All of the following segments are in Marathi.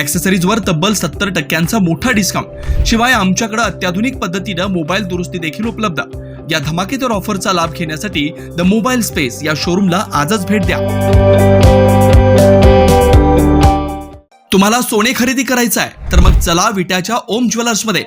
ॲक्सेसरीजवर तब्बल सत्तर टक्क्यांचा मोठा डिस्काउंट शिवाय आमच्याकडे अत्याधुनिक पद्धतीनं मोबाईल दुरुस्ती देखील उपलब्ध. या धमाकेदार ऑफरचा लाभ घेण्यासाठी द मोबाईल स्पेस या शोरूमला आजच भेट द्या. तुम्हाला सोने खरेदी करायचं आहे तर मग चला विट्याच्या ओम ज्वेलर्समध्ये.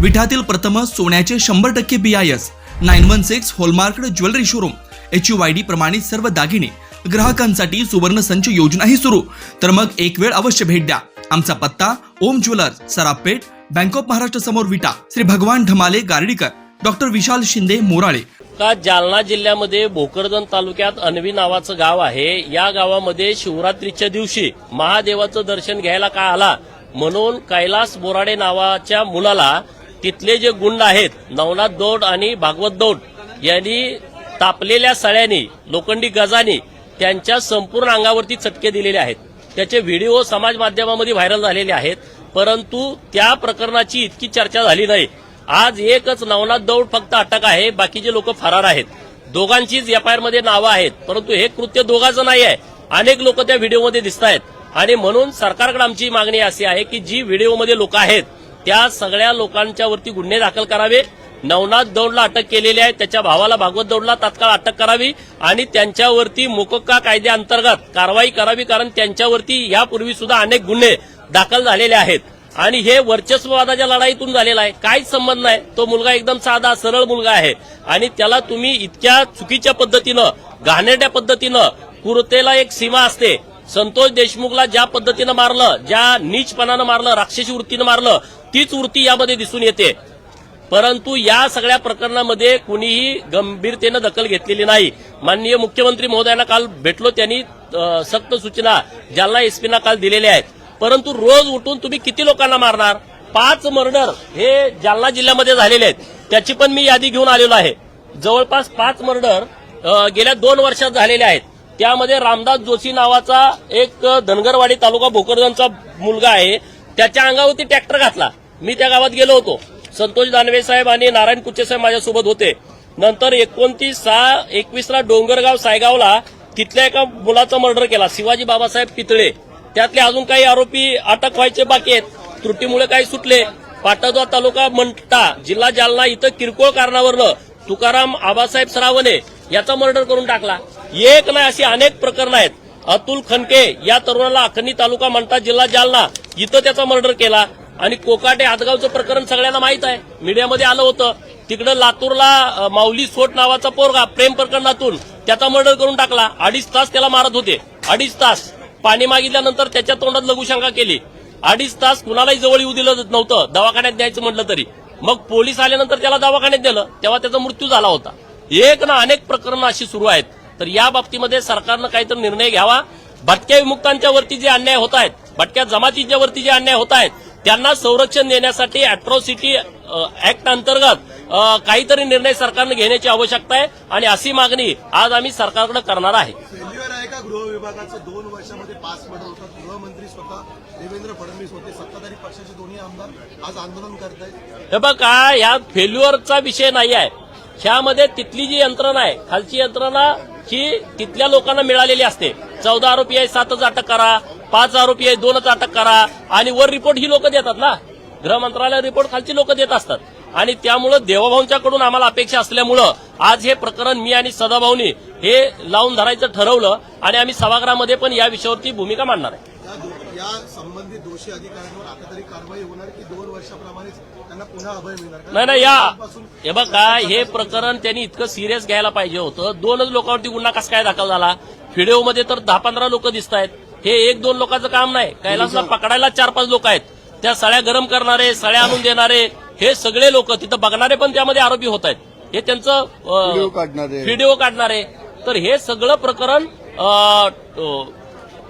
विठातील प्रथम सोन्याचे शंभर टक्के B I S nine one six hallmark jewellery showroom H U I D प्रमाणित सर्व दागिने ग्राहकांसाठी सुवर्ण संच योजनाही सुरू. तर मग एक वेळ अवश्य भेट द्या. आमचा पत्ता Om jewellers Sarapeth bank of Maharashtra समोर विटा श्री भगवान ढमाले गार्डीकर डॉक्टर विशाल शिंदे मोराळे. का जालना जिल्ह्यामध्ये भोकरदन तालुक्यात अनवी नावाचं गाव आहे? या गावामध्ये शिवरात्रीच्या दिवशी महादेवाचं दर्शन घ्यायला का आला? म्हणून कैलास बोराडे नावाच्या मुलाला तिथले जे गुंड आहेत नवनाथ दौड आणि भागवत दौड यांनी तापलेल्या सळ्याने लोखंडी गजाने त्यांच्या संपूर्ण अंगावरती चटके दिलेले आहेत. त्याचे व्हिडिओ समाज माध्यमामध्ये व्हायरल झालेले आहेत. परंतु त्या प्रकरणाची इतकी चर्चा झाली नाही. आज एकच नवनाथ दौड फक्त अटक आहे बाकीचे लोक फरार आहेत. दोघांचीच एफआयआरमध्ये नावं आहेत परंतु हे कृत्य दोघांचं नाही आहे. अनेक लोक त्या व्हिडिओमध्ये दिसत आहेत. आणि म्हणून सरकारकडे आमची मागणी अशी आहे की जी व्हिडिओमध्ये लोक आहेत त्या सगळ्या लोकांच्यावरती गुन्हे दाखल करावे. नवनाथ दौडला अटक केलेली आहे. त्याच्या भावाला भागवत दौडला तात्काळ अटक करावी आणि त्यांच्यावरती मोकोक्का कायद्याअंतर्गत कारवाई करावी कारण त्यांच्यावरती यापूर्वी सुद्धा अनेक गुन्हे दाखल झालेले आहेत. आणि हे वर्चस्ववादाच्या लढाईतून झालेला आहे. काहीच संबंध नाही. तो मुलगा एकदम साधा सरळ मुलगा आहे. आणि त्याला तुम्ही इतक्या चुकीच्या पद्धतीनं घाणेरड्या पद्धतीनं कुरतेला एक सीमा असते. संतोष देशमुखला ज्या पद्धतीनं मारलं ज्या नीचपणानं मारलं राक्षसी वृत्तीनं मारलं तीच वृत्ती यामध्ये दिसून येते. परंतु या सगळ्या प्रकरणामध्ये कुणीही गंभीरतेनं दखल घेतलेली नाही. माननीय मुख्यमंत्री महोदयांना काल भेटलो त्यांनी सक्त सूचना जालना एसपीना काल दिलेल्या आहेत. परंतु रोज उठून तुम्ही किती लोकांना मारणार? पाच मर्डर हे जालना जिल्ह्यामध्ये झालेले आहेत. त्याची पण मी यादी घेऊन आलेलो आहे. जवळपास पाच मर्डर गेल्या दोन वर्षात झालेले आहेत. त्यामध्ये रामदास जोशी नावाचा एक धनगरवाडी तालुका भोकरदनचा मुलगा आहे. त्याच्या अंगावरती ट्रॅक्टर घातला. मी त्या गावात गेलो होतो. संतोष दानवे साहेब आणि नारायण कुचे साहेब माझ्यासोबत होते. नंतर एकोणतीस सहा एकवीसला डोंगरगाव सायगावला तिथल्या एका मुलाचा मर्डर केला शिवाजी बाबासाहेब पितळे. त्यातले अजून काही आरोपी अटक व्हायचे बाकी आहेत. त्रुटीमुळे काही सुटले. पाटदवा तालुका मंठा जिल्हा जालना इथं किरकोळ कारणावरनं तुकाराम आबासाहेब सरावणे याचा मर्डर करून टाकला. एक नाही अशी अनेक प्रकरणं आहेत. अतुल खनके या तरुणाला अखनी तालुका मंठा जिल्हा जालना इथं त्याचा मर्डर केला. आणि कोकाटे हातगावचं प्रकरण सगळ्यांना माहीत आहे. मीडियामध्ये आलं होतं. तिकडं लातूरला माऊली सोट नावाचा पोरगा प्रेम प्रकरणातून त्याचा मर्डर करून टाकला. अडीच तास त्याला मारत होते. अडीच तास. पाणी मागितल्यानंतर त्याच्या तोंडात लघुशंका केली. अडीच तास कुणालाही जवळ येऊ दिलं नव्हतं. दवाखान्यात द्यायचं म्हटलं तरी. मग पोलीस आल्यानंतर त्याला दवाखान्यात दिलं तेव्हा त्याचा मृत्यू झाला होता. एक ना अनेक प्रकरणं अशी सुरू आहेत. तर या बाबतीमध्ये सरकारनं काहीतरी निर्णय घ्यावा. भटक्या विमुक्तांच्या वरती जे अन्याय होत आहेत भटक्या जमातीच्या वरती जे अन्याय होत आहेत त्यांना संरक्षण देण्यासाठी अॅट्रॉसिटी ऍक्ट अंतर्गत काहीतरी निर्णय सरकारनं घेण्याची आवश्यकता आहे आणि अशी मागणी आज आम्ही सरकारकडे करणार आहे. फेल्युअर आहे का? गृह विभागाचं दोन वर्षामध्ये पाच मर्डर होतात गृहमंत्री स्वतः देवेंद्र फडणवीस होते. सत्ताधारी पक्षाचे दोन्ही आमदार आज आंदोलन करत आहेत हे बघा ह्या फेल्युअरचा विषय नाही आहे. ह्यामध्ये तिथली जी यंत्रणा आहे खालची यंत्रणा ही तिथल्या लोकांना मिळालेली असते. चौदा आरोपी आहे सातच अटक करा पाच आरोपी आहे दोनच अटक करा. आणि वर रिपोर्ट ही लोक देतात ना. गृह मंत्रालय रिपोर्ट खालची लोक देत असतात. आणि त्यामुळं देवाभाऊंच्याकडून आम्हाला अपेक्षा असल्यामुळं आज हे प्रकरण मी आणि सदाभाऊनी हे लावून धरायचं ठरवलं आणि आम्ही सभागृहामध्ये पण या विषयावरती भूमिका मांडणार आहे. या दो- या संबंधित दोषी अधिकाऱ्यांवर आता तरी कारवाई होणार की दोन वर्षाप्रमाणेच त्यांना पुन्हा अभय मिळणार कारण नाही नाही या. हे बघा हे प्रकरण त्यांनी इतकं सिरियस घ्यायला पाहिजे होतं. दोनच लोकांवरती गुन्हा कसा काय दाखल झाला? व्हिडिओमध्ये तर दहा पंधरा लोक दिसत आहेत. हे एक दोन लोकांचं काम नाही. कैलासला पकडायला चार पाच लोक आहेत. त्या सळ्या गरम करणारे सळ्या आणून देणारे हे सगळे लोक तिथं बघणारे पण त्यामध्ये आरोपी होत आहेत. हे त्यांचं व्हिडिओ काढणारे. व्हिडिओ काढणारे. तर हे सगळं प्रकरण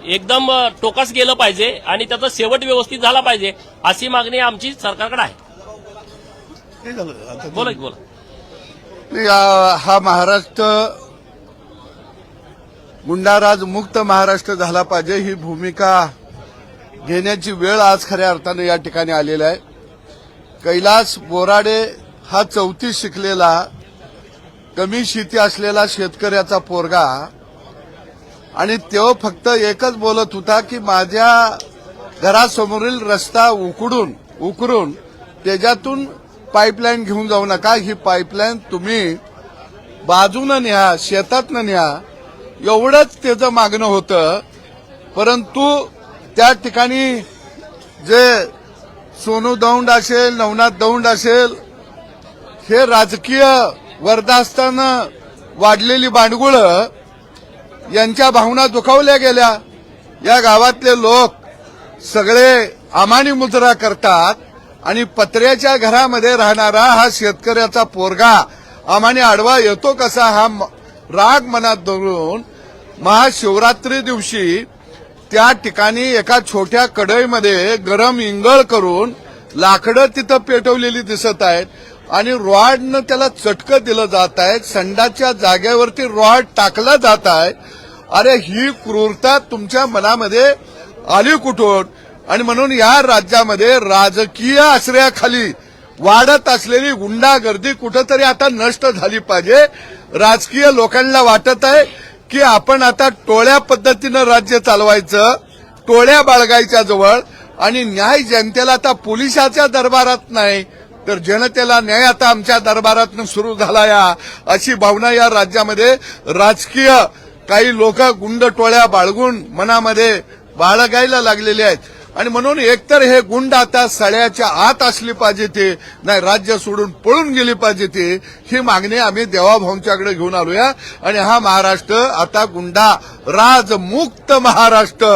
एकदम टोकास गेलं पाहिजे आणि त्याचा शेवट व्यवस्थित झाला पाहिजे अशी मागणी आमची सरकारकडे आहे. हे बोला बोला. हा महाराष्ट्र गुंडाराज मुक्त महाराष्ट्र झाला पाहिजे ही भूमिका घेण्याची वेळ आज खऱ्या अर्थानं या ठिकाणी आलेला आहे. कैलास बोराडे हा चौथी शिकलेला कमी शेती असलेला शेतकऱ्याचा पोरगा. आणि तो फक्त एकच बोलत होता की माझ्या घरासमोरील रस्ता उकडून उकरून त्याच्यातून पाईपलाईन घेऊन जाऊ नका. ही पाईपलाईन तुम्ही बाजूनं न्या शेतातनं न्या. एवढंच त्याचं मागणं होतं. परंतु त्या ठिकाणी जे सोनू दौंड असेल नवनाथ दौंड असेल हे राजकीय वर्धास्तानं वाढलेली बांडगुळं यांच्या भावना दुखावल्या गेल्या. या गावातले लोक सगळे अमानी मुद्रा करतात आणि पत्र्याच्या घरामध्ये राहणारा हा शेतकऱ्याचा पोरगा आम्हाने आडवा येतो कसा हा म- राग मनात धरून महाशिवरात्री दिवशी त्या ठिकाणी एका छोट्या कढईमध्ये गरम इंगळ करून लाकडं तिथं पेटवलेली दिसत आहेत आणि रॉडनं त्याला चटकं दिलं जात आहे संडाच्या जागेवरती रॉड टाकला जात आहे. अरे ही क्रूरता तुमच्या मनामध्ये आली कुठून? आणि म्हणून या राज्यामध्ये राजकीय आश्रयाखाली वाढत असलेली गुंडागर्दी कुठंतरी आता नष्ट झाली पाहिजे. राजकीय लोकांना वाटत आहे. की आपण आता टोळ्या पद्धतीनं राज्य चालवायचं टोळ्या बाळगायच्या जवळ आणि न्याय जनतेला आता पोलिसाच्या दरबारात नाही तर जनतेला न्याय आता आमच्या दरबारातून सुरू झाला या अशी भावना या राज्यामध्ये राजकीय काही लोक गुंड टोळ्या बाळगून मनामध्ये बाळगायला लागलेले आहेत. आणि म्हणून एकतर हे गुंड आता सळ्याच्या आत असली पाहिजे ते नाही राज्य सोडून पळून गेली पाहिजे ते ही मागणी आम्ही देवाभाऊंच्याकडे घेऊन आलोया. आणि हा महाराष्ट्र आता गुंडा राजमुक्त महाराष्ट्र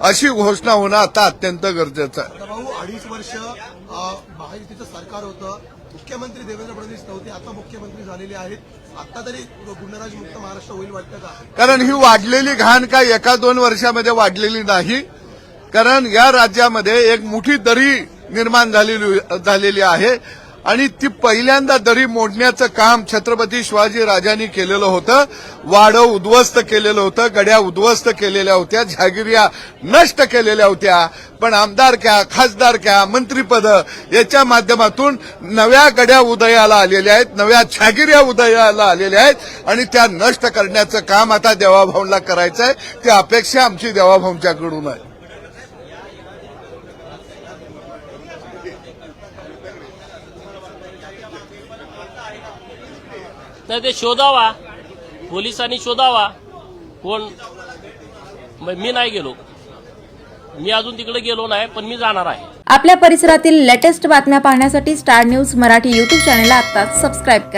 अशी घोषणा होणं आता अत्यंत गरजेचं आहे. भाऊ अडीच वर्ष महायुतीचं सरकार होतं. मुख्यमंत्री देवेंद्र फडणवीस नव्हते आता मुख्यमंत्री झालेले आहेत. आता तरी गुंडराज मुक्त महाराष्ट्र होईल वाटतं का? कारण ही वाढलेली घाण काय एका दोन वर्षामध्ये वाढलेली नाही. कारण या राज्यामध्ये एक मोठी दरी निर्माण झालेली झालेली आहे. आणि ती पहिल्यांदा दरी मोडण्याचं काम छत्रपती शिवाजी राजांनी केलेलं होतं. वाडं उद्ध्वस्त केलेलं होतं गड्या उद्ध्वस्त केलेल्या होत्या जहागिऱ्या नष्ट केलेल्या होत्या. पण आमदार क्या खासदार क्या मंत्रीपद याच्या माध्यमातून नव्या गड्या उदयाला आलेल्या आहेत नव्या छागिऱ्या उदयाला आलेल्या आहेत. आणि त्या नष्ट करण्याचं काम आता देवाभाऊंना करायचं आहे ती अपेक्षा आमची देवाभाऊंच्याकडून आहे. तर ते शोधावा पोलिसांनी शोधावा. कोण? मी नाही गेलो. मी अजून तिकडे गेलो नाही पण मी जाणार आहे. आपल्या परिसरातील लेटेस्ट बातम्या पाहण्यासाठी स्टार न्यूज मराठी यूट्यूब चॅनलला आता सबस्क्राईब करा.